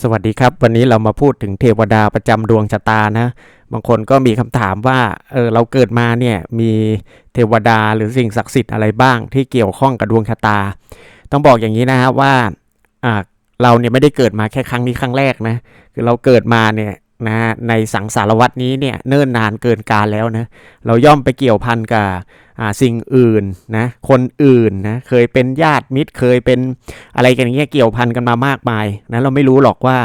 สวัสดีครับ วันนี้เรามาพูดถึงเทวดาประจำดวงชะตานะ บางคนก็มีคำถามว่าเออเราเกิดมาเนี่ยมีเทวดาหรือสิ่งศักดิ์สิทธิ์อะไรบ้าง ที่เกี่ยวข้องกับดวงชะตา ต้องบอกอย่างนี้นะฮะว่าอ่าเราเนี่ยไม่ได้เกิดมาแค่ครั้งนี้ครั้งแรกนะคือเราเกิดมาเนี่ย นะในสังสารวัตนี้เนี่ยเนิ่นนานเกินการแล้วนะเราย่อมไปเกี่ยวพันกับสิ่งอื่นนะคนอื่นนะเคยเป็นญาติมิตรเคยเป็นอะไรกันเงี้ยเกี่ยวพันกันมามากมายนะเราไม่รู้หรอกว่า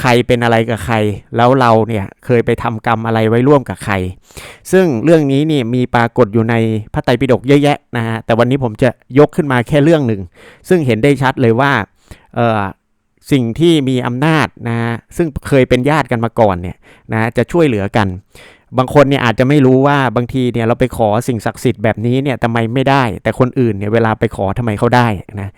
ใครเป็นอะไรกับใคร แล้วเราเนี่ยเคยไปทำกรรมอะไรไว้ร่วมกับใคร ซึ่งเรื่องนี้นี่มีปรากฏอยู่ในพระไตรปิฎกเยอะแยะนะฮะแต่วันนี้ผมจะยกขึ้นมาแค่เรื่องหนึ่ง ซึ่งเห็นได้ชัดเลยว่า สิ่งที่มีอำนาจนะซึ่งเคยเป็นญาติกันมาก่อนเนี่ยนะจะช่วยเหลือกัน บางคนเนี่ยอาจจะไม่รู้ว่าบางทีเนี่ยเราไปขอสิ่งศักดิ์สิทธิ์แบบนี้เนี่ยทำไมไม่ได้ แต่คนอื่นเนี่ยเวลาไปขอทำไมเขาได้นะ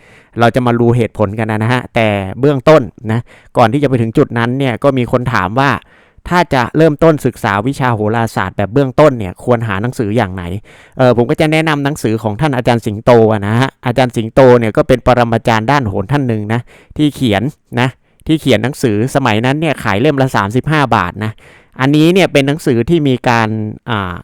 เราจะมารู้เหตุผลกันนะฮะแต่เบื้องต้นนะก่อนที่จะไปถึงจุดนั้นเนี่ยก็มีคนถามว่า ถ้าจะเริ่มต้นศึกษาวิชาโหราศาสตร์แบบเบื้องต้นเนี่ยควรหาหนังสืออย่างไหนเออผมก็จะแนะนำหนังสือของท่านอาจารย์สิงโตนะฮะอาจารย์สิงโตเนี่ยก็เป็นปรมาจารย์ด้านโหรท่านหนึ่งนะที่เขียนนะที่เขียนหนังสือสมัยนั้นเนี่ยขายเล่มละ 35 บาทนะอันนี้เนี่ยเป็นหนังสือที่มีการอ่า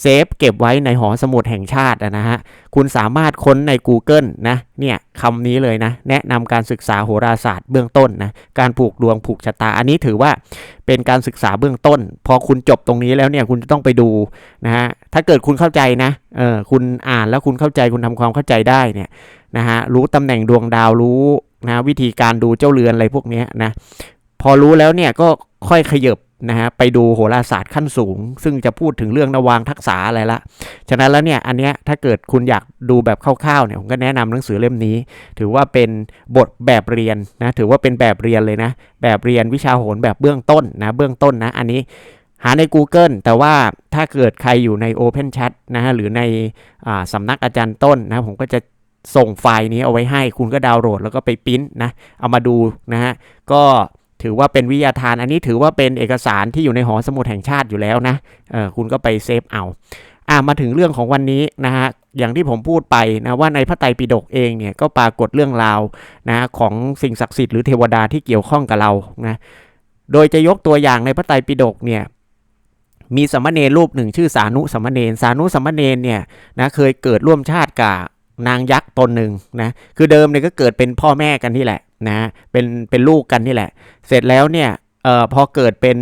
เซฟเก็บไว้ในหอสมุดแห่งชาติอะนะฮะ คุณสามารถค้นใน Google นะ เนี่ยคำนี้เลยนะ แนะนำการศึกษาโหราศาสตร์เบื้องต้นนะ การผูกดวงผูกชะตา อันนี้ถือว่าเป็นการศึกษาเบื้องต้น พอคุณจบตรงนี้แล้วเนี่ย คุณจะต้องไปดูนะฮะ ถ้าเกิดคุณเข้าใจนะ เออ คุณอ่านแล้วคุณเข้าใจ คุณทำความเข้าใจได้เนี่ยนะฮะ รู้ตำแหน่งดวงดาว รู้นะวิธีการดูเจ้าเรือนอะไรพวกนี้นะ พอรู้แล้วเนี่ยก็ค่อยขยบ นะฮะไปดูโหราศาสตร์ขั้นสูง ซึ่งจะพูดถึงเรื่องนวางทักษะอะไรละ ฉะนั้นแล้วเนี่ยอันเนี้ยถ้าเกิดคุณอยากดูแบบคร่าวๆเนี่ยผมก็แนะนำหนังสือเล่มนี้ ถือว่าเป็นบทแบบเรียนนะถือว่าเป็นแบบเรียนเลยนะ แบบเรียนวิชาโหรแบบเบื้องต้นนะเบื้องต้นนะอันนี้หาใน Google แต่ว่าถ้าเกิดใครอยู่ใน Open Chat นะฮะหรือในอสำนักอาจารย์ต้นนะผมก็จะส่งไฟล์นี้เอาไว้ให้คุณก็ดาวน์โหลดแล้วก็ไปปริ้นนะเอามาดูนะฮะก็ ถือว่าเป็นวิทยาทาน อันนี้ถือว่าเป็นเอกสารที่อยู่ในหอสมุดแห่งชาติอยู่แล้วนะเออคุณก็ไปเซฟเอาอ่ามาถึงเรื่องของวันนี้นะฮะอย่างที่ผมพูดไปนะว่าในพระไตรปิฎกเองเนี่ยก็ปรากฏเรื่องราวนะของสิ่งศักดิ์สิทธิ์หรือเทวดาที่เกี่ยวข้องกับเรานะโดยจะยกตัวอย่างในพระไตรปิฎกเนี่ยมีสมณเณรรูปหนึ่งชื่อสานุสมณเณรสานุสมณเณรเนี่ยนะเคยเกิดร่วมชาติกับนางยักษ์ตนหนึ่งนะคือเดิมเนี่ยก็เกิดเป็นพ่อแม่กันที่แหละ นะเป็นเป็นลูกกันนี่แหละ เสร็จแล้วเนี่ยเอ่อพอเกิดเป็น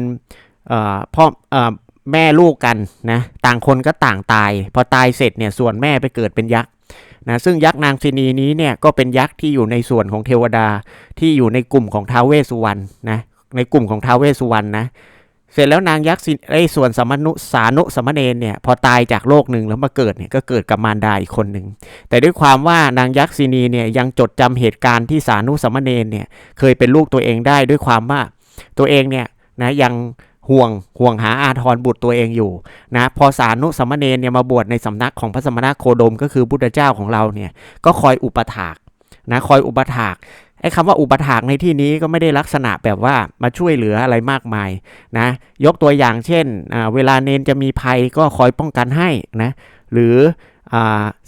เอ่อพ่อเอ่อแม่ลูกกันนะต่างคนก็ต่างตาย พอตายเสร็จเนี่ยส่วนแม่ไปเกิดเป็นยักษ์นะซึ่งยักษ์นางซินีนี้เนี่ยก็เป็นยักษ์ที่อยู่ในส่วนของเทวดาที่อยู่ในกลุ่มของท้าวเวสสุวรรณนะในกลุ่มของท้าวเวสสุวรรณนะ เสร็จแล้วนางยักษ์ไอ้ส่วนสมนุสานุสมณเณรเนี่ยพอตายจากโลกหนึ่งแล้วมาเกิดเนี่ยก็เกิดกับมารดาอีกคนหนึ่งแต่ด้วยความว่านางยักษินีเนี่ยยังจดจำเหตุการณ์ที่สานุสมณเณรเนี่ยเคยเป็นลูกตัวเองได้ด้วยความว่าตัวเองเนี่ยนะยังห่วงห่วงหาอาทรบุตรตัวเองอยู่นะพอสานุสมณเณรเนี่ยมาบวชในสำนักของพระสมณโคดมก็คือพุทธเจ้าของเราเนี่ยก็คอยอุปถาก นะคอยอุปถากไอ้คำว่าอุปถากในที่นี้ก็ไม่ได้ลักษณะแบบว่ามาช่วยเหลืออะไรมากมายนะยกตัวอย่างเช่น เวลาเนนจะมีภัยก็คอยป้องกันให้นะหรือ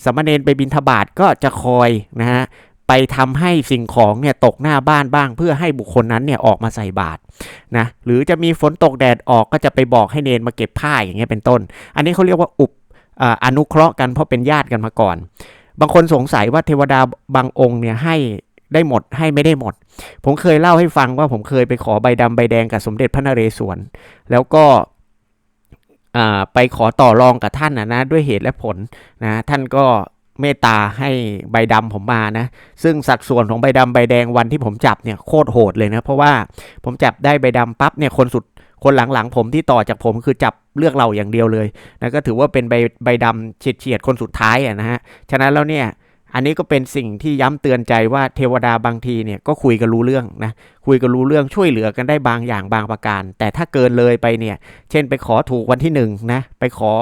สมณเณรไปบินทบาทก็จะคอยนะฮะไปทำให้สิ่งของเนี่ยตกหน้าบ้านบ้าง เพื่อให้บุคคลนั้นเนี่ยออกมาใส่บาตรนะหรือจะมีฝนตกแดดออกก็จะไปบอกให้เนนมาเก็บผ้าอย่างเงี้ยเป็นต้น อันนี้เขาเรียกว่าอุปอนุเคราะห์กันเพราะเป็นญาติกันมาก่อน บางคนสงสัยว่าเทวดาบางองค์เนี่ยให้ได้หมดให้ไม่ได้หมด ผมเคยเล่าให้ฟังว่าผมเคยไปขอใบดำใบแดงกับสมเด็จพระนเรศวร แล้วก็ไปขอต่อรองกับท่านนะนะด้วยเหตุและผลนะท่านก็เมตตาให้ใบดำผมมานะ ซึ่งสัดส่วนของใบดำใบแดงวันที่ผมจับเนี่ยโคตรโหดเลยนะ เพราะว่าผมจับได้ใบดำปั๊บเนี่ยคนสุด คนหลังๆผมที่ต่อจากผมคือจับเลือกเราอย่างเดียวเลยนะก็ถือว่าเป็นใบใบดำเฉียดเฉียดคนสุดท้ายอะนะฮะฉะนั้นแล้วเนี่ยอันนี้ก็เป็นสิ่งที่ย้ำเตือนใจว่าเทวดาบางทีเนี่ยก็คุยกันรู้เรื่องนะคุยกันรู้เรื่องช่วยเหลือกันได้บางอย่างบางประการ แต่ถ้าเกินเลยไปเนี่ย เช่นไปขอถูกวันที่1นนะไปขอ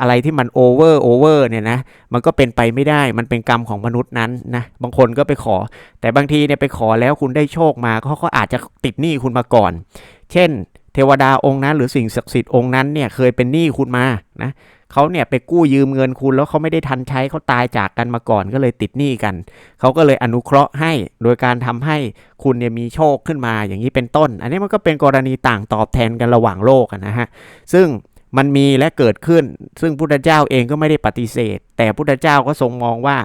อะไรที่มันโอเวอร์โอเวอร์เนี่ยนะมันก็เป็นไปไม่ได้มันเป็นกรรมของมนุษย์นั้นนะบางคนก็ไปขอ แต่บางทีเนี่ยไปขอแล้วคุณได้โชคมาเขาก็อาจจะติดหนี้คุณมาก่อน เช่น เทวดาองค์นั้น หรือสิ่งศักดิ์สิทธิ์องค์นั้นเนี่ยเคยเป็นหนี้คุณมานะเขาเนี่ยไปกู้ยืมเงินคุณแล้วเขาไม่ได้ทันใช้เขาตายจากกันมาก่อนก็เลยติดหนี้กัน เขาก็เลยอนุเคราะห์ให้ โดยการทำให้คุณเนี่ยมีโชคขึ้นมาอย่างนี้เป็นต้น อันนี้มันก็เป็นกรณีต่างตอบแทนกันระหว่างโลกนะฮะซึ่งมันมีและเกิดขึ้น ซึ่งพุทธเจ้าเองก็ไม่ได้ปฏิเสธ แต่พุทธเจ้าก็ทรงมองว่า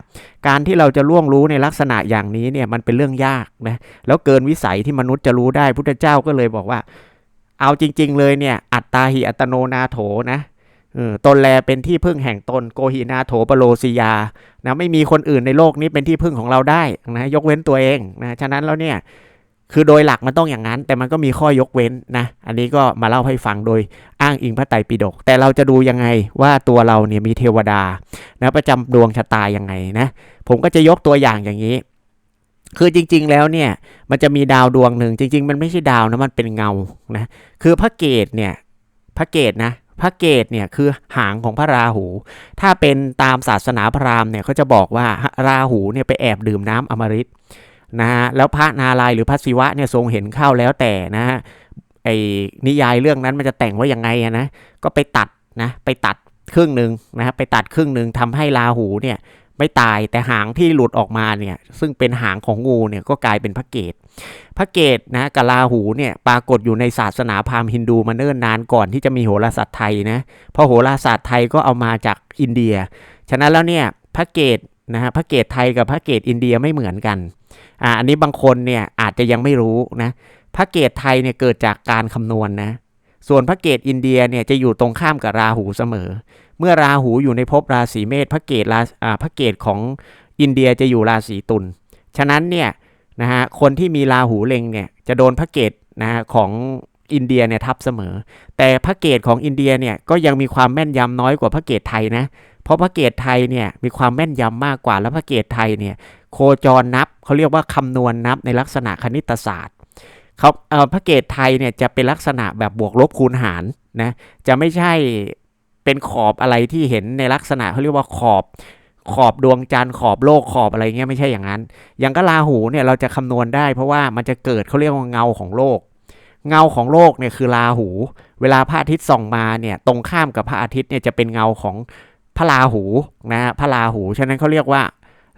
การที่เราจะล่วงรู้ในลักษณะอย่างนี้เนี่ยมันเป็นเรื่องยากนะแล้วเกินวิสัยที่มนุษย์จะรู้ได้พุทธเจ้าก็เลยบอกว่า เอาจริง ๆ เลยเนี่ยอัตตาหิอัตโนนาโถนะตนแลเป็นที่พึ่งแห่งตนโกหินาโถปโลสิยานะไม่มีคนอื่นในโลกนี้เป็นที่พึ่งของเราได้นะยกเว้นตัวเองนะฉะนั้นแล้วเนี่ยคือโดยหลักมันต้องอย่างนั้น แต่มันก็มีข้อยกเว้นนะอันนี้ก็มาเล่าให้ฟังโดยอ้างอิงพระไตรปิฎกแต่เราจะดูยังไงว่าตัวเราเนี่ยมีเทวดานะประจำดวงชะตายังไงนะผมก็จะยกตัวอย่างอย่างนี้ คือจริง ๆ แล้วเนี่ยมันจะมีดาวดวงหนึ่งจริง ๆ มันไม่ใช่ดาวนะมันเป็นเงานะคือพระเกตเนี่ยพระเกตนะพระเกตเนี่ยคือหางของพระราหู ถ้าเป็นตามศาสนาพราหมณ์เนี่ยเขาจะบอกว่าราหูเนี่ยไปแอบดื่มน้ำอมฤตนะฮะแล้วพระนารายหรือพระศิวะเนี่ยทรงเห็นเข้าแล้วแต่นะฮะไอ้นิยายเรื่องนั้นมันจะแต่งว่ายังไงนะก็ไปตัดนะไปตัดครึ่งหนึ่งนะฮะไปตัดครึ่งหนึ่งทำให้ราหูเนี่ย ไม่ตายแต่หางที่หลุดออกมาเนี่ยซึ่งเป็นหางของงูเนี่ยก็กลายเป็นพระเกตพระเกตนะกับราหูเนี่ยปรากฏอยู่ในศาสนาพราหมณ์ฮินดูมาเนิ่นนานก่อนที่จะมีโหราศาสตร์ไทยนะเพราะโหราศาสตร์ไทยก็เอามาจากอินเดีย ฉะนั้นแล้วเนี่ยพระเกตนะฮะพระเกตไทยกับพระเกตอินเดียไม่เหมือนกันอ่าอันนี้บางคนเนี่ยอาจจะยังไม่รู้นะพระเกตไทยเนี่ยเกิดจากการคำนวณนนะส่วนพระเกตอินเดียเนี่ยจะอยู่ตรงข้ามกับราหูเสมอ เมื่อราหูอยู่ในภพราศีเมษพระเกตราพระเกตของอินเดียจะอยู่ราศีตุลฉะนั้นเนี่ยนะฮะคนที่มีราหูเล็งเนี่ยจะโดนพระเกตนะฮะของอินเดียเนี่ยทับเสมอ แต่พระเกตของอินเดียเนี่ยก็ยังมีความแม่นยำน้อยกว่าพระเกตไทยนะเพราะพระเกตไทยเนี่ยมีความแม่นยำมากกว่าแล้วพระเกตไทยเนี่ยโคจรนับเขาเรียกว่าคำนวณนับในลักษณะคณิตศาสตร์เขาเอ่อพระเกตไทยเนี่ยจะเป็นลักษณะแบบบวกลบคูณหารนะจะไม่ใช่ เป็นขอบอะไรที่เห็นในลักษณะเขาเรียกว่าขอบขอบดวงจันทร์ขอบโลกขอบอะไรเงี้ยไม่ใช่อย่างนั้น อย่างก็ราหูเนี่ยเราจะคำนวณได้ เพราะว่ามันจะเกิดเขาเรียกว่าเงาของโลก เงาของโลกเนี่ยคือราหู เวลาพระอาทิตย์ส่องมาเนี่ยตรงข้ามกับพระอาทิตย์เนี่ยจะเป็นเงาของพระราหูนะพระราหูฉะนั้นเขาเรียกว่า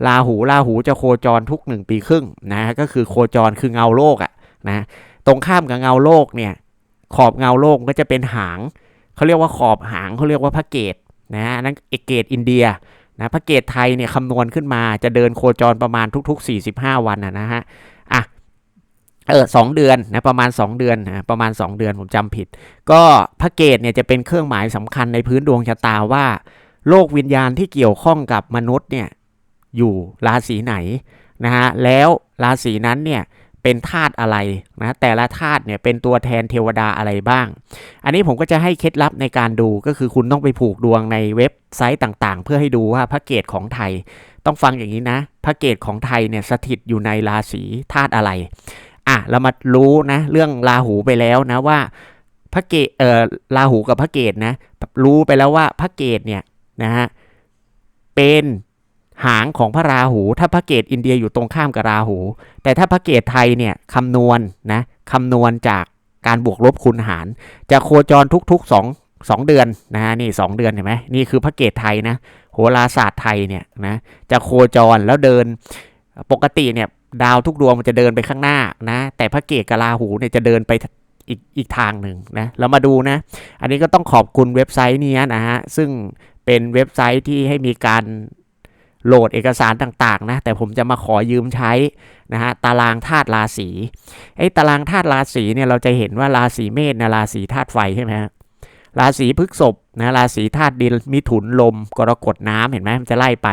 ราหูราหูจะโคจรทุกหนึ่งปีครึ่งนะก็คือโคจรคือเงาโลกอะนะตรงข้ามกับเงาโลกเนี่ยขอบเงาโลกก็จะเป็นหาง เขาเรียกว่าขอบหางเขาเรียกว่าพระเกตนะนั่นเอกเกตอินเดียนะพระเกตไทยเนี่ยคำนวณขึ้นมาจะเดินโคจรประมาณทุก ๆ 45 วันนะฮะอะเออสองเดือนนะประมาณ 2 เดือนนะประมาณ 2 เดือนผมจำผิด ก็พระเกตเนี่ยจะเป็นเครื่องหมายสำคัญในพื้นดวงชะตาว่า โลกวิญญาณที่เกี่ยวข้องกับมนุษย์เนี่ยอยู่ราศีไหนนะฮะแล้วราศีนั้นเนี่ย เป็นธาตุอะไรนะแต่ละธาตุเนี่ยเป็นตัวแทนเทวดาอะไรบ้าง อันนี้ผมก็จะให้เคล็ดลับในการดูก็คือคุณต้องไปผูกดวงในเว็บไซต์ต่างๆ เพื่อให้ดูว่าพระเกตของไทย ต้องฟังอย่างนี้นะ พระเกตของไทยเนี่ยสถิตอยู่ในราศีธาตุอะไรอะเรามารู้นะเรื่องราหูไปแล้วนะว่าพระเกตเอ่อราหูกับพระเกตนะรู้ไปแล้วว่าพระเกตเนี่ยนะฮะเป็น หางของพระราหู ถ้าพระเกตอินเดียอยู่ตรงข้ามกับราหู แต่ถ้าพระเกตไทยเนี่ยคำนวณนะคำนวณจากการบวกลบคูณหาร จะโคจรทุกๆ2 2เดือนนะฮะนี่2เดือนเห็นไหมนี่คือพระเกตไทยนะโหราศาสตร์ไทยเนี่ยนะจะโคจรแล้วเดินปกติเนี่ยดาวทุกดวงมันจะเดินไปข้างหน้านะแต่พระเกตกับราหูเนี่ยจะเดินไปอีกอีกทางหนึ่งนะเรามาดูนะอันนี้ก็ต้องขอบคุณเว็บไซต์นี้นะฮะซึ่งเป็นเว็บไซต์ที่ให้มีการ โหลดเอกสารต่างๆนะแต่ผมจะมาขอยืมใช้นะฮะตารางธาตุราศีไอ้ตารางธาตุราศีเนี่ยเราจะเห็นว่าราศีเมษนะราศีธาตุไฟใช่ไหมฮะราศีพฤษภนะราศีธาตุดินมิถุนลมกรกฎน้ำเห็นไหมมันจะไล่ไป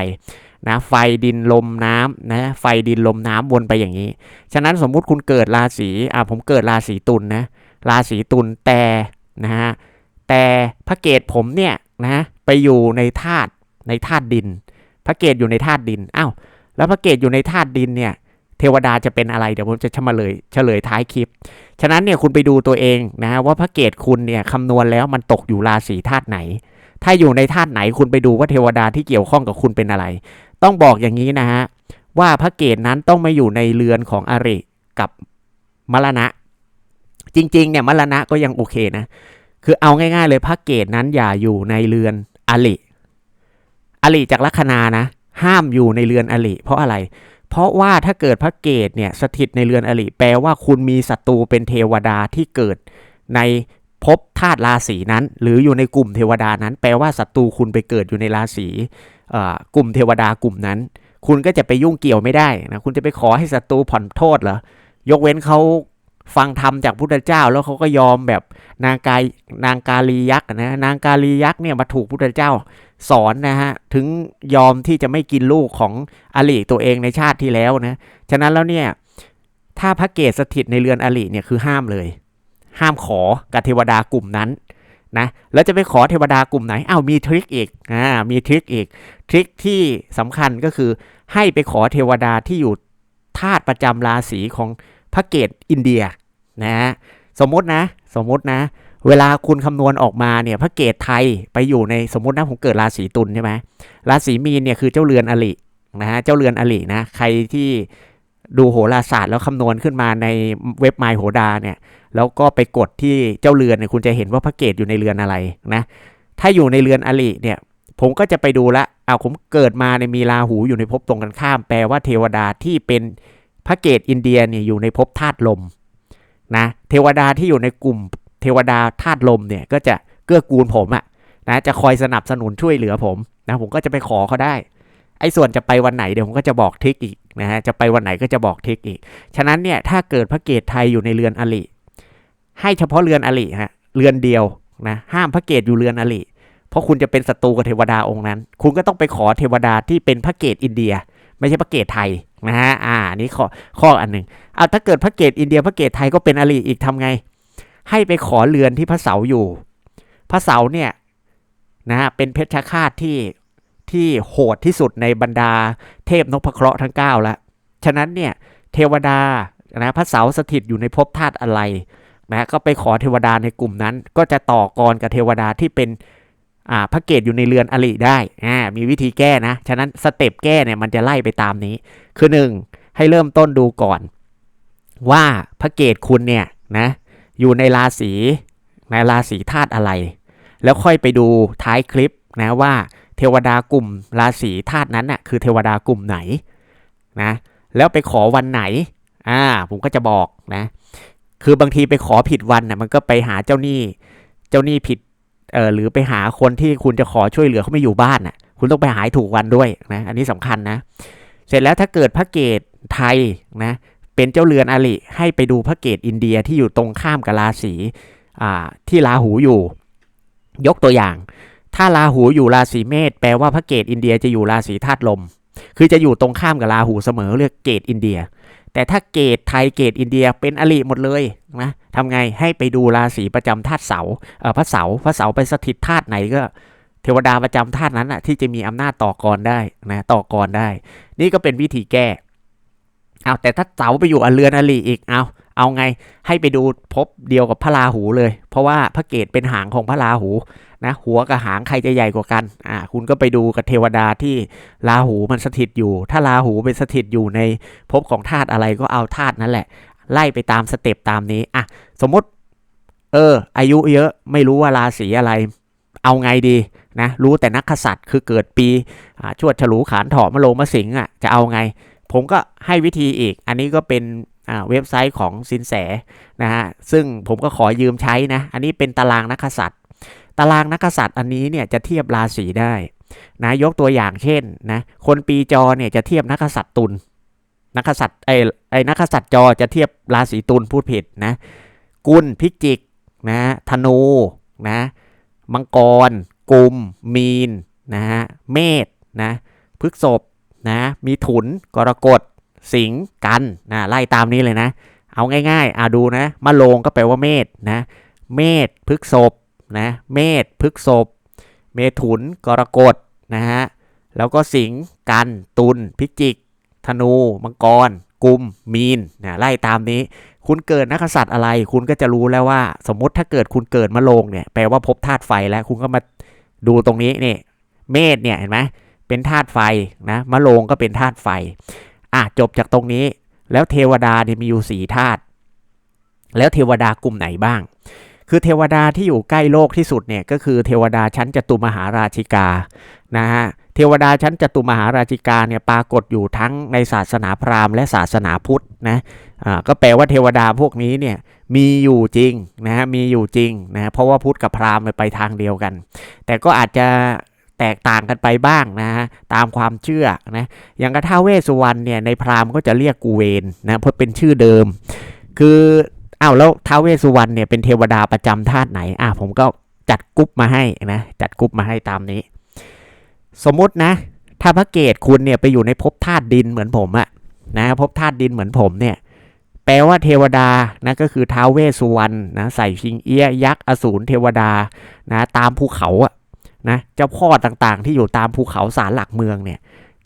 นะไฟดินลมน้ำนะไฟดินลมน้ำวนไปอย่างนี้ ฉะนั้นสมมุติคุณเกิดราศีอ่าผมเกิดราศีตุลนะราศีตุลแต่นะฮะแต่พระเกตผมเนี่ยนะไปอยู่ในธาตุในธาตุดิน พระเกตอยู่ในธาตุดินอ้าวแล้วพระเกตอยู่ในธาตุดินเนี่ยเทวดาจะเป็นอะไรเดี๋ยวผมจะเฉลยเฉลยท้ายคลิป ฉะนั้นเนี่ยคุณไปดูตัวเองนะว่าพระเกตคุณเนี่ยคำนวณแล้วมันตกอยู่ราศีธาตุไหน ถ้าอยู่ในธาตุไหนคุณไปดูว่าเทวดาที่เกี่ยวข้องกับคุณเป็นอะไร ต้องบอกอย่างนี้นะฮะว่าพระเกตนั้นต้องไม่อยู่ในเรือนของอริกับมรณะ จริงๆเนี่ยมรณะก็ยังโอเคนะ คือเอาง่ายๆเลยพระเกตนั้นอย่าอยู่ในเรือนอลิ อลิจากลัคนานะ ห้ามอยู่ในเรือนอลิเพราะอะไร เพราะว่าถ้าเกิดพระเกตเนี่ยสถิตในเรือนอลิแปลว่าคุณมีศัตรูเป็นเทวดาที่เกิดในภพธาตุราศีนั้น หรืออยู่ในกลุ่มเทวดานั้น แปลว่าศัตรูคุณไปเกิดอยู่ในราศีกลุ่มเทวดากลุ่มนั้น คุณก็จะไปยุ่งเกี่ยวไม่ได้นะคุณจะไปขอให้ศัตรูผ่อนโทษเหรอยกเว้นเขาฟังธรรมจากพุทธเจ้าแล้วเขาก็ยอมแบบนางกายนางกาลียักษ์นะนางกาลียักษ์เนี่ยมาถูกพุทธเจ้าสอนนะฮะถึงยอมที่จะไม่กินลูกของอลิตัวเองในชาติที่แล้วนะฉะนั้นแล้วเนี่ยถ้าพระเกศสถิตในเรือนอลิเนี่ยคือห้ามเลย ห้ามขอกับเทวดากลุ่มนั้นนะแล้วจะไปขอเทวดากลุ่มไหนอ้าวมีทริคอีกอ่ามีทริคอีกทริคที่สำคัญก็คือให้ไปขอเทวดาที่อยู่ธาตุประจำราศีของพระเกตอินเดียนะสมมตินะ สมมตินะ เวลาคุณคำนวณออกมาเนี่ยพระเกตไทยไปอยู่ในสมมตินะผมเกิดราศีตุลใช่ไหมราศีมีนเนี่ยคือเจ้าเรือนอลินะฮะเจ้าเรือนอลินะใครที่ดูโหราศาสตร์แล้วคำนวณขึ้นมาในเว็บไมโหดาเนี่ยแล้วก็ไปกดที่เจ้าเรือนเนี่ยคุณจะเห็นว่าพระเกตอยู่ในเรือนอะไรนะถ้าอยู่ในเรือนอลิเนี่ยผมก็จะไปดูละเอาผมเกิดมาในมีราหูอยู่ในภพตรงกันข้าม แปลว่าเทวดาที่เป็นพระเกตอินเดียเนี่ยอยู่ในภพธาตุลมนะเทวดาที่อยู่ในกลุ่ม เทวดาธาตุลมเนี่ยก็จะเกื้อกูลผมอะนะจะคอยสนับสนุนช่วยเหลือผมนะผมก็จะไปขอเขาได้ ไอ้ส่วนจะไปวันไหนเดี๋ยวผมก็จะบอกทิกอีกนะฮะจะไปวันไหนก็จะบอกทิกอีก ฉะนั้นเนี่ยถ้าเกิดพระเกตไทยอยู่ในเรือนอลิให้เฉพาะเรือนอลิฮะเรือนเดียวนะห้ามพระเกตอยู่เรือนอลิเพราะคุณจะเป็นศัตรูกับเทวดาองค์นั้น คุณก็ต้องไปขอเทวดาที่เป็นพระเกตอินเดีย ไม่ใช่พระเกตไทยนะฮะอ่านี่ข้อข้ออันหนึ่งเอาถ้าเกิดพระเกตอินเดียพระเกตไทยก็เป็นอลิอีกทำไง ให้ไปขอเรือนที่พระเสาอยู่ พระเสาเนี่ยนะฮะเป็นเพชฌฆาตที่ที่โหดที่สุดในบรรดาเทพนพเคราะห์ทั้ง9แล้วฉะนั้นเนี่ยเทวดานะพระเสาสถิตอยู่ในภพธาตุอะไรนะก็ไปขอเทวดาในกลุ่มนั้น ก็จะต่อกรกับเทวดาที่เป็นอ่าพระเกตอยู่ในเรือนอลิได้อ่ามีวิธีแก้นะ ฉะนั้นสเต็ปแก้เนี่ยมันจะไล่ไปตามนี้ คือหนึ่งให้เริ่มต้นดูก่อน ว่าพระเกตคุณเนี่ยนะ อยู่ในราศีในราศีธาตุอะไร แล้วค่อยไปดูท้ายคลิปนะว่าเทวดากลุ่มราศีธาตุนั้นน่ะคือเทวดากลุ่มไหนนะแล้วไปขอวันไหนอ่าผมก็จะบอกนะคือบางทีไปขอผิดวันน่ะมันก็ไปหาเจ้าหนี้เจ้าหนี้ผิดเออหรือไปหาคนที่คุณจะขอช่วยเหลือเขาไม่อยู่บ้านน่ะคุณต้องไปหาถูกวันด้วยนะอันนี้สำคัญนะเสร็จแล้วถ้าเกิดพระเกตไทยนะ เป็นเจ้าเรือนอลิให้ไปดูพระเกตอินเดียที่อยู่ตรงข้ามกับราศีที่ราหูอยู่ ยกตัวอย่าง ถ้าราหูอยู่ราศีเมษแปลว่าพระเกตอินเดียจะอยู่ราศีธาตุลม คือจะอยู่ตรงข้ามกับราหูเสมอเรียกเกตอินเดีย แต่ถ้าเกตไทยเกตอินเดียเป็นอลิหมดเลยนะทำไงให้ไปดูราศีประจำธาตุเสาเออพระเสาพระเสาไปสถิตธาตุไหนก็เทวดาประจำธาตุนั้นอะที่จะมีอำนาจต่อกรได้นะต่อกรได้ นี่ก็เป็นวิธีแก้ เอาแต่ถ้าเสาไปอยู่อเรือนอลีอีกเอาเอาไงให้ไปดูพบเดียวกับพระราหูเลย เพราะว่าพระเกตเป็นหางของพระราหูนะหัวกับหางใครจะใหญ่กว่ากันอ่าคุณก็ไปดูกับเทวดาที่ราหูมันสถิตอยู่ ถ้าราหูเป็นสถิตอยู่ในภพของธาตุอะไรก็เอาธาตุนั้นแหละ ไล่ไปตามสเต็ปตามนี้อะสมมติเอออายุเยอะไม่รู้ว่าราศีอะไร เอาไงดีนะรู้แต่นักขสัตว์คือเกิดปีชวดฉลูขานถาะมะโรงมะสิงอะจะเอาไง ผมก็ให้วิธีอีก อันนี้ก็เป็นเว็บไซต์ของสินแสนะฮะซึ่งผมก็ขอยืมใช้นะ อันนี้เป็นตารางนักขัตว์ตารางนักขัตว์อันนี้เนี่ยจะเทียบราศีได้นะยกตัวอย่างเช่นนะคนปีจอเนี่ยจะเทียบนักขัตว์ตุลนักขัตว์ไอ้ไอ้นักขัตว์จอจะเทียบราศีตุลพูดผิดนะกุลพิจิกนะธนูนะมังกร กุม มีนนะฮะเมษนะพฤกษภ นะมีถุนกรกฎสิงกันนะไล่ตามนี้เลยนะ เอาง่ายๆอ่าดูนะมะโรงก็แปลว่าเมษนะเมษพฤกษภนะเมษพฤกษภเมถุนกรกฎนะฮะแล้วก็สิงกันตุลพิจิก ธนู มังกร กุม มีนนะไล่ตามนี้ คุณเกิดนักษัตริย์อะไร คุณก็จะรู้แล้วว่า สมมติถ้าเกิดคุณเกิดมะโรงเนี่ยแปลว่าพบธาตุไฟแล้ว คุณก็มาดูตรงนี้นี่เมษเนี่ยเห็นไหม เป็นธาตุไฟนะมะโรงก็เป็นธาตุไฟอะจบจากตรงนี้ แล้วเทวดาเนี่ยมีอยู่สี่ธาตุแล้วเทวดากลุ่มไหนบ้าง คือเทวดาที่อยู่ใกล้โลกที่สุดเนี่ยก็คือเทวดาชั้นจตุมหาราชิกานะฮะเทวดาชั้นจตุมหาราชิกาเนี่ยปรากฏอยู่ทั้งในศาสนาพราหมณ์และศาสนาพุทธนะอ่าก็แปลว่าเทวดาพวกนี้เนี่ยมีอยู่จริงนะฮะมีอยู่จริงนะเพราะว่าพุทธกับพราหมณ์ไปทางเดียวกัน แต่ก็อาจจะ แตกต่างกันไปบ้างนะฮะตามความเชื่อนะอย่างกระท้าวเวสุวรรณเนี่ยในพราหมณ์ก็จะเรียกกูเวนนะเพราะเป็นชื่อเดิม คืออ้าวแล้วท้าวเวสุวรรณเนี่ยเป็นเทวดาประจำธาตุไหนอะผมก็จัดกรุ๊ปมาให้นะจัดกรุ๊ปมาให้ตามนี้ สมมุตินะ ถ้าพระเกตคุณเนี่ยไปอยู่ในภพธาตุดินเหมือนผมอะนะภพธาตุดินเหมือนผมเนี่ยแปลว่าเทวดานะก็คือท้าวเวสสุวรรณนะใส่ชิงเอี้ยยักษ์อสูรเทวดานะตามภูเขาอะ นะเจ้าพ่อต่างๆ ที่อยู่ตามภูเขาสารหลักเมืองเนี่ย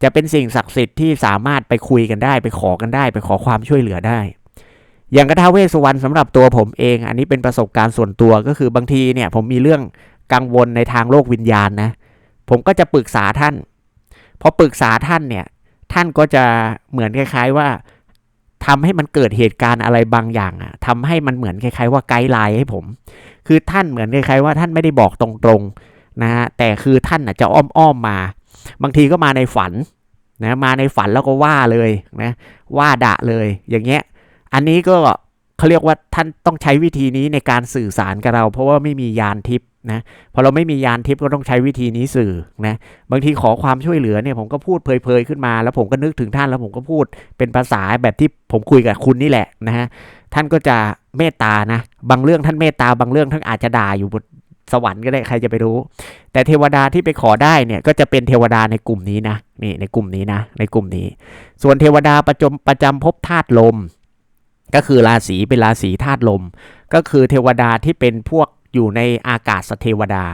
จะเป็นสิ่งศักดิ์สิทธิ์ที่สามารถไปคุยกันได้ ไปขอกันได้ ไปขอความช่วยเหลือได้ อย่างกระทาวเวสุวรรณสำหรับตัวผมเอง อันนี้เป็นประสบการณ์ส่วนตัวก็คือบางทีเนี่ย ผมมีเรื่องกังวลในทางโลกวิญญาณนะ ผมก็จะปรึกษาท่านพอปรึกษาท่านเนี่ย ท่านก็จะเหมือนคล้าย ๆว่าทำให้มันเกิดเหตุการณ์อะไรบางอย่างอะทำให้มันเหมือนคล้ายๆว่าไกด์ไลน์ให้ผม คือท่านเหมือนคล้ายๆว่าท่านไม่ได้บอกตรงๆ นะฮะแต่คือท่านจะอ้อมๆมมา บางทีก็มาในฝันนะมาในฝันแล้วก็ว่าเลยนะว่าด่าเลยอย่างเงี้ยอันนี้ก็เขาเรียกว่าท่านต้องใช้วิธีนี้ในการสื่อสารกับเรา เพราะว่าไม่มียานทิพย์นะพอเราไม่มียานทิพย์ก็ต้องใช้วิธีนี้สื่อนะบางทีขอความช่วยเหลือเนี่ยผมก็พูดเพยๆขึ้นมา แล้วผมก็นึกถึงท่านแล้วผมก็พูดเป็นภาษาแบบที่ผมคุยกับคุณนี่แหละนะฮะท่านก็จะเมตตานะบางเรื่องท่านเมตตาบางเรื่องท่านอาจจะด่าอยู่บ สวรรค์ก็ได้ใครจะไปรู้ แต่เทวดาที่ไปขอได้เนี่ยก็จะเป็นเทวดาในกลุ่มนี้นะนี่ในกลุ่มนี้นะในกลุ่มนี้ ส่วนเทวดาประจำประจำภพธาตุลม ก็คือราศีเป็นราศีธาตุลม ก็คือเทวดาที่เป็นพวกอยู่ในอากาศเทวดา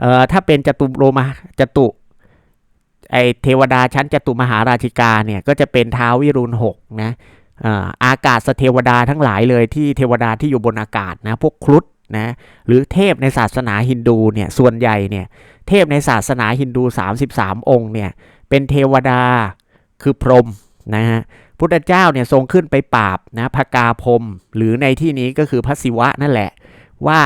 เอ่อถ้าเป็นจตุโรมาจตุไอเทวดาชั้นจตุมหาราชิกาเนี่ยก็จะเป็นท้าววิรุณหกนะเอ่ออากาศเทวดาทั้งหลายเลยที่เทวดาที่อยู่บนอากาศนะพวกครุฑ นะหรือเทพในศาสนาฮินดูเนี่ยส่วนใหญ่เนี่ยเทพในศาสนาฮินดู 33 องค์เนี่ยเป็นเทวดาคือพรหมนะฮะพุทธเจ้าเนี่ยทรงขึ้นไปปราบนะพกาพรมหรือในที่นี้ก็คือพระศิวะนั่นแหละ ว่า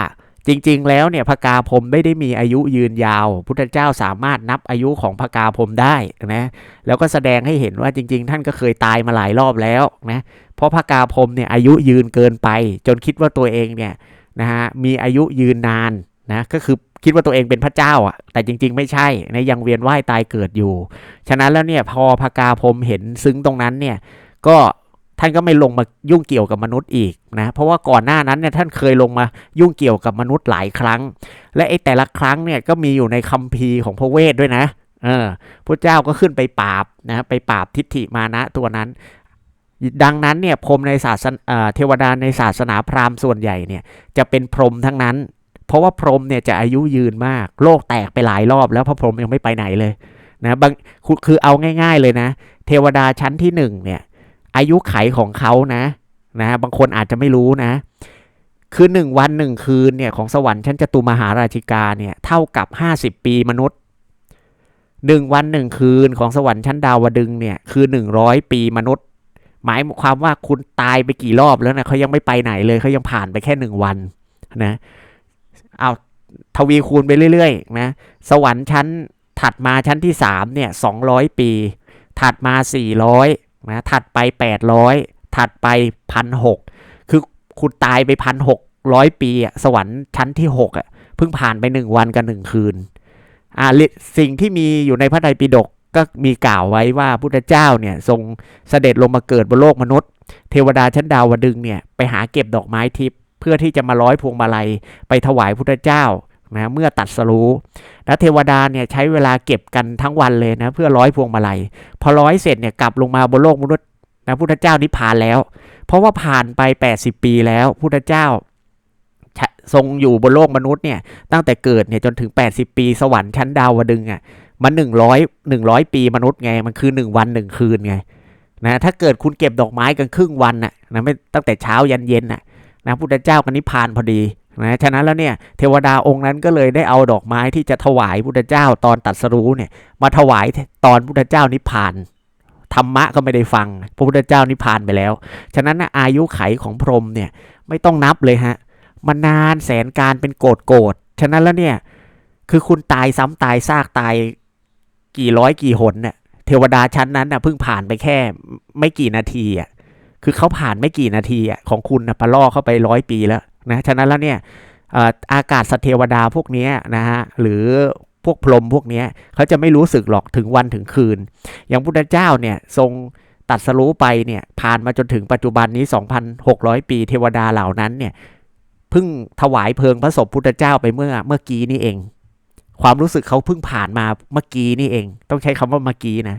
จริงๆ แล้วเนี่ยพกาพรมไม่ได้มีอายุยืนยาว พุทธเจ้าสามารถนับอายุของพกาพรมได้นะแล้วก็แสดงให้เห็นว่าจริง ๆ ท่านก็เคยตายมาหลายรอบแล้วนะเพราะพกาพรมเนี่ยอายุยืนเกินไป จนคิดว่าตัวเองเนี่ย นะฮะมีอายุยืนนานนะก็คือคิดว่าตัวเองเป็นพระเจ้าอะ แต่จริง ๆ ไม่ใช่นะยังเวียนว่ายตายเกิดอยู่ ฉะนั้นแล้วเนี่ยพอพกาพรมเห็นซึ้งตรงนั้นเนี่ยก็ท่านก็ไม่ลงมายุ่งเกี่ยวกับมนุษย์อีกนะเพราะว่าก่อนหน้านั้นเนี่ยท่านเคยลงมายุ่งเกี่ยวกับมนุษย์หลายครั้ง และไอ้แต่ละครั้งเนี่ยก็มีอยู่ในคัมภีร์ของพระเวทด้วยนะเออพระเจ้าก็ขึ้นไปปราบนะไปปราบทิฏฐิมานะตัวนั้น ดังนั้นเนี่ยพรมในศาสนาเทวดาในศาสนาพราหมณ์ส่วนใหญ่เนี่ยจะเป็นพรหมทั้งนั้น เพราะว่าพรหมเนี่ยจะอายุยืนมาก โลกแตกไปหลายรอบแล้วพระพรหมยังไม่ไปไหนเลยนะบางคือเอาง่าย ๆเลยนะ เทวดาชั้นที่หนึ่งเนี่ยอายุไขของเขานะนะบางคนอาจจะไม่รู้นะ คือหนึ่งวันหนึ่งคืนเนี่ยของสวรรค์ชั้นจตุมหาราชิกาเนี่ยเท่ากับ50ปีมนุษย์หนึ่งวันหนึ่งคืนของสวรรค์ชั้นดาวดึงเนี่ยคือ100ปีมนุษย์ หมายความว่าคุณตายไปกี่รอบแล้วนะเขายังไม่ไปไหนเลยเขายังผ่านไปแค่หนึ่งวันนะเอาทวีคูณไปเรื่อยๆนะสวรรค์ชั้นถัดมาชั้นที่3เนี่ย200ปี ถัดมา400นะถัดไป800ถัดไปพันหคือคุณตายไปพันหกร้อยปีอะสวรรค์ชั้นที่6อะเพิ่งผ่านไป1วันกับหนึ่งคืนอ่าสิ่งที่มีอยู่ในพระไตรปิฎก ก็มีกล่าวไว้ว่าพุทธเจ้าเนี่ยทรงเสด็จลงมาเกิดบนโลกมนุษย์ เทวดาชั้นดาวดึงเนี่ยไปหาเก็บดอกไม้ทิพย์เพื่อที่จะมาร้อยพวงมาลัยไปถวายพุทธเจ้านะเมื่อตัดสรู้แล้วเทวดาเนี่ยใช้เวลาเก็บกันทั้งวันเลยนะเพื่อร้อยพวงมาลัย พอร้อยเสร็จเนี่ยกลับลงมาบนโลกมนุษย์นะพุทธเจ้านิพพานแล้ว เพราะว่าผ่านไป 80 ปีแล้วพุทธเจ้าทรงอยู่บนโลกมนุษย์เนี่ยตั้งแต่เกิดเนี่ยจนถึง 80 ปีสวรรค์ชั้นดาวดึงอะ่ะ มันหนึ่งร้อยหนึ่งร้อยปีมนุษย์ไง มันคือหนึ่งวันหนึ่งคืนไงนะถ้าเกิดคุณเก็บดอกไม้กันครึ่งวันน่ะนะไม่ตั้งแต่เช้ายันเย็นน่ะนะพุทธเจ้ากันนิพพานพอดีนะฉะนั้นแล้วเนี่ยเทวดาองค์นั้นก็เลยได้เอาดอกไม้ที่จะถวายพุทธเจ้าตอนตัดสรู้เนี่ยมาถวายตอนพุทธเจ้านิพพานธรรมะก็ไม่ได้ฟังพระพุทธเจ้านิพพานไปแล้ว ฉะนั้นนะอายุไขของพรหมเนี่ยไม่ต้องนับเลยฮะมานนานแสนการเป็นโกรธโกรธฉะนั้นแล้วเนี่ยคือคุณตายซ้ำตายซากตาย กี่ร้อยกี่หนเนี่ยเทวดาชั้นนั้นน่ะเพิ่งผ่านไปแค่ไม่กี่นาทีอะคือเขาผ่านไม่กี่นาทีอะของคุณนะปล่อเข้าไปร้อยปีแล้วนะฉะนั้นแล้วเนี่ยอากาศสเทวดาพวกนี้นะฮะหรือพวกพรหมพวกนี้เขาจะไม่รู้สึกหรอกถึงวันถึงคืน อย่างพุทธเจ้าเนี่ยทรงตัดสรู้ไปเนี่ยผ่านมาจนถึงปัจจุบันนี้ 2,600 ปีเทวดาเหล่านั้นเนี่ยเพิ่งถวายเพลิงพระศพพุทธเจ้าไปเมื่อเมื่อกี้นี่เอง ความรู้สึกเขาเพิ่งผ่านมาเมื่อกี้นี่เอง ต้องใช้คำว่าเมื่อกี้นะ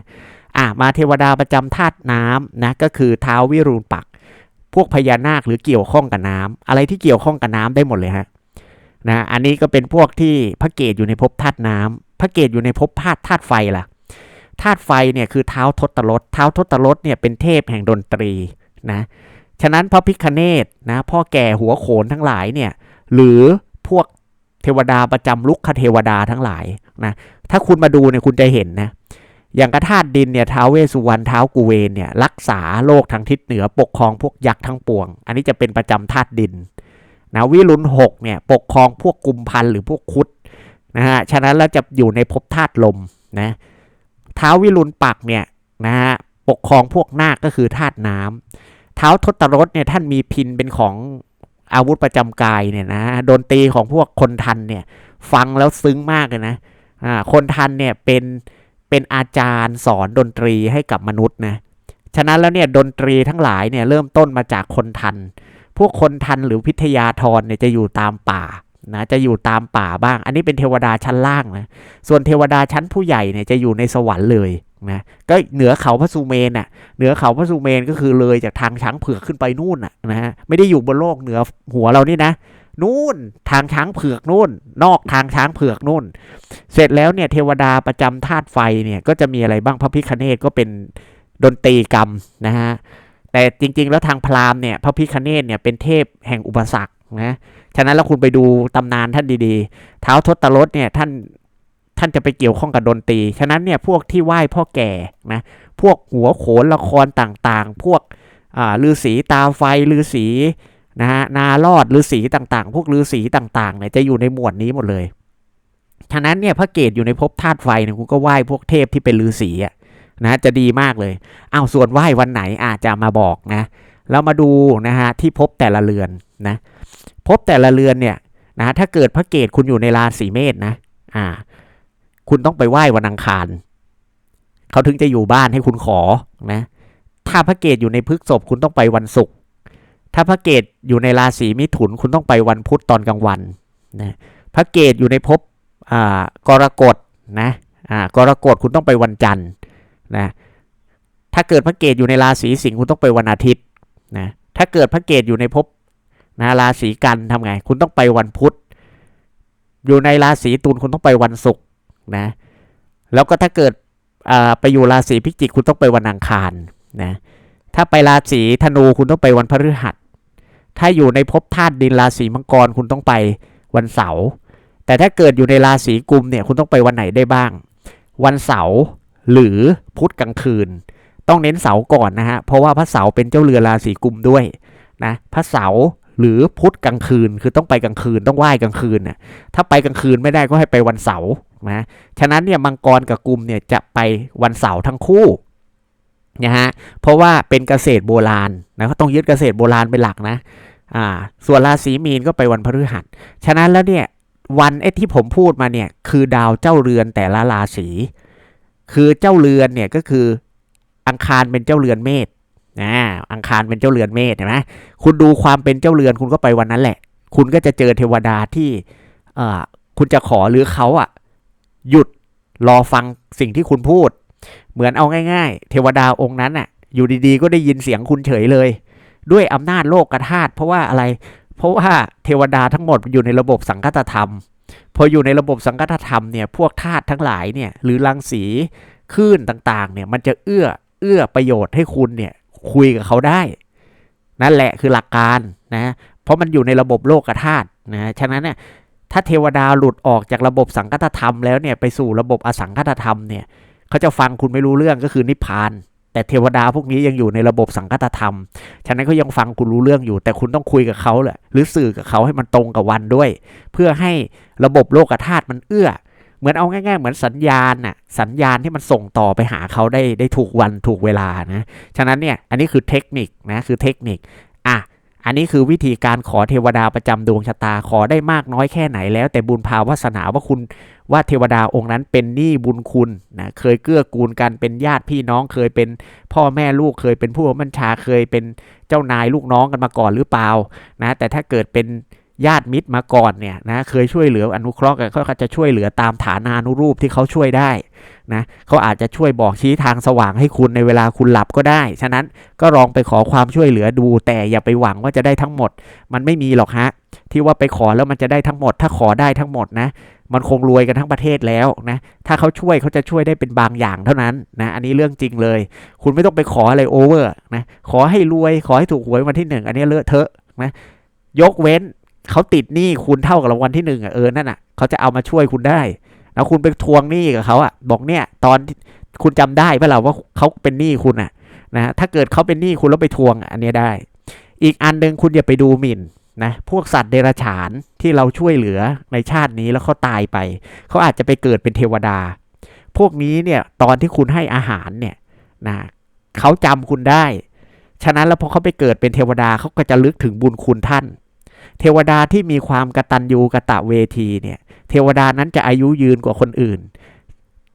อะมาเทวดาประจำธาตุน้ำนะก็คือท้าววิรูณปัก พวกพญานาคหรือเกี่ยวข้องกับน้ำอะไรที่เกี่ยวข้องกับน้ำได้หมดเลยฮะนะอันนี้ก็เป็นพวกที่พระเกตอยู่ในภพธาตุน้ำพระเกตอยู่ในภพธาตุธาตุไฟล่ะธาตุไฟเนี่ยคือเท้าทศรถเท้าทศรถเนี่ยเป็นเทพแห่งดนตรีนะฉะนั้นพระพิคเนตนะพ่อแก่หัวโขนทั้งหลายเนี่ยหรือ เทวดาประจำลุกคเทวดาทั้งหลายนะถ้าคุณมาดูเนี่ยคุณจะเห็นนะอย่างกระธาตุดินเนี่ยท้าวเวสุวรรณเท้าวกุเวนเนี่ยรักษาโลกทางทิศเหนือปกครองพวกยักษ์ทั้งปวง อันนี้จะเป็นประจำธาตุดินนะวิรุณหกเนี่ยปกครองพวกกุมพันธ์หรือพวกคุดนะฮะฉะนั้นแล้วจะอยู่ในภพธาตุลมนะท้าววิรุณปักเนี่ยนะฮะปกครองพวกนาคก็คือธาตุน้ำเท้าวทศรถเนี่ยท่านมีพินเป็นของ อาวุธประจำกายเนี่ยนะดนตรีของพวกคนทันเนี่ย ฟังแล้วซึ้งมากเลยนะอ่าคนทันเนี่ยเป็นเป็นอาจารย์สอนดนตรีให้กับมนุษย์นะฉะนั้นแล้วเนี่ยดนตรีทั้งหลายเนี่ยเริ่มต้นมาจากคนทัน พวกคนทันหรือพิทยาธรเนี่ยจะอยู่ตามป่านะจะอยู่ตามป่าบ้าง อันนี้เป็นเทวดาชั้นล่างนะส่วนเทวดาชั้นผู้ใหญ่เนี่ยจะอยู่ในสวรรค์เลย นะก็เหนือเขาพระสุเมนน่ะเหนือเขาพระสุเมนก็คือเลยจากทางช้างเผือกขึ้นไปนู่นน่ะนะฮะไม่ได้อยู่บนโลกเหนือหัวเรานี่นะนู่นทางช้างเผือกนู่น นอกทางช้างเผือกนู่น เสร็จแล้วเนี่ยเทวดาประจำธาตุไฟเนี่ยก็จะมีอะไรบ้างพระพิคเนตก็เป็นดนตรีกรรมนะฮะแต่จริง ๆ แล้วทางพราหมณ์เนี่ยพระพิคเนตเนี่ยเป็นเทพแห่งอุปสรรคนะฉะนั้นแล้วคุณไปดูตำนานท่านดีๆ เท้าทศตรถเนี่ยท่าน ท่านจะไปเกี่ยวข้องกับดนตรี ฉะนั้นเนี่ยพวกที่ไหว้พ่อแก่นะพวกหัวโขนละครต่างๆ พวกอ่าฤาษีตาไฟฤาษีนะฮะนาลอดฤาษีต่างๆ พวกฤาษีต่างๆเนี่ยจะอยู่ในหมวดนี้หมดเลย ฉะนั้นเนี่ยพระเกตอยู่ในภพธาตุไฟเนี่ยคุณก็ไหว้พวกเทพที่เป็นฤาษีอะนะจะดีมากเลย เอาส่วนไหว้วันไหนอาจจะมาบอกนะแล้วมาดูนะฮะที่พบแต่ละเรือนนะพบแต่ละเรือนเนี่ยนะถ้าเกิดพระเกตคุณอยู่ในราศีเมษนะอ่า คุณต้องไปไหว้วันอังคารเขาถึงจะอยู่บ้านให้คุณขอนะ ถ้าพระเกตอยู่ในพฤกษภคุณต้องไปวันศุกร์ถ้าพระเกตอยู่ในราศีมิถุนคุณต้องไปวันพุธตอนกลางวันนะพระเกตอยู่ในภพอ่ากรกฎนะอ่ากรกฎคุณต้องไปวันจันทร์นะถ้าเกิดพระเกตอยู่ในราศีสิงห์คุณต้องไปวันอาทิตย์นะถ้าเกิดพระเกตอยู่ในภพนะราศีกันทำไง คุณต้องไปวันพุธ อยู่ในราศีตุลคุณต้องไปวันศุกร์ นะ แล้วก็ถ้าเกิดไปอยู่ราศีพิจิกคุณต้องไปวันอังคารนะ ถ้าไปราศีธนูคุณต้องไปวันพฤหัส ถ้าอยู่ในภพธาตุดินราศีมังกรคุณต้องไปวันเสาร์ แต่ถ้าเกิดอยู่ในราศีกุมเนี่ยคุณต้องไปวันไหนได้บ้าง วันเสาร์หรือพุธกลางคืน ต้องเน้นเสาร์ก่อนนะฮะ เพราะว่าพระเสาร์เป็นเจ้าเรือราศีกุมด้วยนะพระเสาร์หรือพุธกลางคืนคือต้องไปกลางคืนต้องไหว้กลางคืนน่ะถ้าไปกลางคืนไม่ได้ก็ให้ไปวันเสาร์ นะฉะนั้นเนี่ยมังกรกับกุมเนี่ยจะไปวันเสาร์ทั้งคู่นะฮะเพราะว่าเป็นเกษตรโบราณนะก็ต้องยึดเกษตรโบราณเป็นหลักนะอ่าส่วนราศีมีนก็ไปวันพฤหัสฉะนั้นแล้วเนี่ยวันไอ้ที่ผมพูดมาเนี่ยคือดาวเจ้าเรือนแต่ละราศีคือเจ้าเรือนเนี่ยก็คืออังคารเป็นเจ้าเรือนเมษนะอังคารเป็นเจ้าเรือนเมษเห็นไหมคุณดูความเป็นเจ้าเรือนคุณก็ไปวันนั้นแหละ คุณก็จะเจอเทวดาที่เอ่อคุณจะขอหรือเขาอะ หยุดรอฟังสิ่งที่คุณพูด เหมือนเอาง่ายๆ เทวดาองค์นั้นอะ อยู่ดีๆ ก็ได้ยินเสียงคุณเฉยเลย ด้วยอำนาจโลกกธาตุเพราะว่าอะไร เพราะว่าเทวดาทั้งหมดอยู่ในระบบสังกัตธรรม พออยู่ในระบบสังกัตธรรมเนี่ยพวกธาตุทั้งหลายเนี่ยหรือรังสีคลื่นต่างๆ เนี่ยมันจะเอื้อเอื้อประโยชน์ให้คุณเนี่ยคุยกับเขาได้ นั่นแหละคือหลักการนะเพราะมันอยู่ในระบบโลกธาตุนะฉะนั้นเนี่ย ถ้าเทวดาหลุดออกจากระบบสังกัตธรรมแล้วเนี่ยไปสู่ระบบอสังกัตธรรมเนี่ยเขาจะฟังคุณไม่รู้เรื่องก็คือนิพพานแแต่เทวดาพวกนี้ยังอยู่ในระบบสังคตธรรม ฉะนั้นเขายังฟังคุณรู้เรื่องอยู่ แต่คุณต้องคุยกับเขาแหละหรือสื่อกับเขาให้มันตรงกับวันด้วย เพื่อให้ระบบโลกธาตุมันเอื้อ เหมือนเอาง่ายๆ เหมือนสัญญาณน่ะสัญญาณที่มันส่งต่อไปหาเขาได้ได้ถูกวันถูกเวลานะฉะนั้นเนี่ยอันนี้คือเทคนิคนะคือเทคนิค อันนี้คือวิธีการขอเทวดาประจำดวงชะตาขอได้มากน้อยแค่ไหนแล้ว แต่บุญภาวาสนาว่าคุณว่าเทวดาองค์นั้นเป็นหนี้บุญคุณนะเคยเกื้อกูลกันเป็นญาติพี่น้องเคยเป็นพ่อแม่ลูกเคยเป็นผู้บัญชาเคยเป็นเจ้านายลูกน้องกันมาก่อนหรือเปล่านะแต่ถ้าเกิดเป็น ญาติมิตรมาก่อนเนี่ยนะเคยช่วยเหลืออนุเคราะห์กันเขาจะช่วยเหลือตามฐานานุรูปที่เขาช่วยได้นะเขาอาจจะช่วยบอกชี้ทางสว่างให้คุณในเวลาคุณหลับก็ได้ ฉะนั้นก็ลองไปขอความช่วยเหลือดู แต่อย่าไปหวังว่าจะได้ทั้งหมด มันไม่มีหรอกฮะ ที่ว่าไปขอแล้วมันจะได้ทั้งหมด ถ้าขอได้ทั้งหมดนะมันคงรวยกันทั้งประเทศแล้วนะ ถ้าเขาช่วยเขาจะช่วยได้เป็นบางอย่างเท่านั้นนะ อันนี้เรื่องจริงเลย คุณไม่ต้องไปขออะไรโอเวอร์นะ ขอให้รวย ขอให้ถูกหวยวันที่หนึ่ง อันนี้เลอะเทอะนะ ยกเว้น เขาติดหนี้คุณเท่ากับรางวัลที่หนึ่งอะเออนั่นอะเขาจะเอามาช่วยคุณได้ แล้วคุณไปทวงหนี้กับเขาอะ บอกเนี่ย ตอนคุณจำได้ปล่าว่าเขาเป็นหนี้คุณอะนะถ้าเกิดเขาเป็นหนี้คุณแล้วไปทวงอันนี้ได้ อีกอันหนึ่งคุณอย่าไปดูหมิ่นนะพวกสัตว์เดรัจฉานที่เราช่วยเหลือในชาตินี้แล้วเขาตายไปเขาอาจจะไปเกิดเป็นเทวดา พวกนี้เนี่ยตอนที่คุณให้อาหารเนี่ยนะเขาจำคุณได้ ฉะนั้นแล้วพอเขาไปเกิดเป็นเทวดาเขาก็จะลึกถึงบุญคุณท่าน เทวดาที่มีความกตัญญูกะตะเวทีเนี่ยเทวดานั้นจะอายุยืนกว่าคนอื่น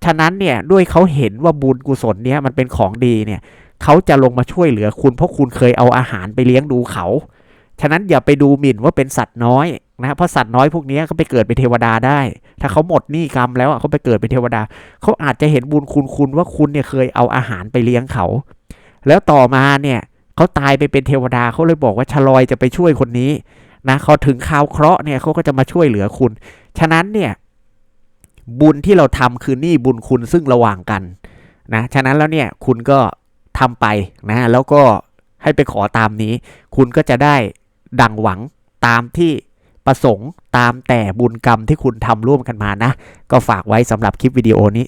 ฉะนั้นเนี่ยด้วยเขาเห็นว่าบุญกุศลเนี่ยมันเป็นของดีเนี่ยเขาจะลงมาช่วยเหลือคุณเพราะคุณเคยเอาอาหารไปเลี้ยงดูเขา ฉะนั้นอย่าไปดูหมิ่นว่าเป็นสัตว์น้อยนะเพราะสัตว์น้อยพวกนี้เขาไปเกิดเป็นเทวดาได้ ถ้าเขาหมดหนี้กรรมแล้วเขาไปเกิดเป็นเทวดา เขาอาจจะเห็นบุญคุณคุณว่าคุณเนี่ยเคยเอาอาหารไปเลี้ยงเขา แล้วต่อมาเนี่ยเขาตายไปเป็นเทวดาเขาเลยบอกว่าชลอยจะไปช่วยคนนี้ นะเขาถึงข่าวเคราะห์เนี่ยเขาก็จะมาช่วยเหลือคุณ ฉะนั้นเนี่ยบุญที่เราทำคือหนี้บุญคุณซึ่งระหว่างกันนะฉะนั้นแล้วเนี่ยคุณก็ทำไปนะแล้วก็ให้ไปขอตามนี้ คุณก็จะได้ดังหวังตามที่ประสงค์ตามแต่บุญกรรมที่คุณทำร่วมกันมานะ ก็ฝากไว้สำหรับคลิปวิดีโอนี้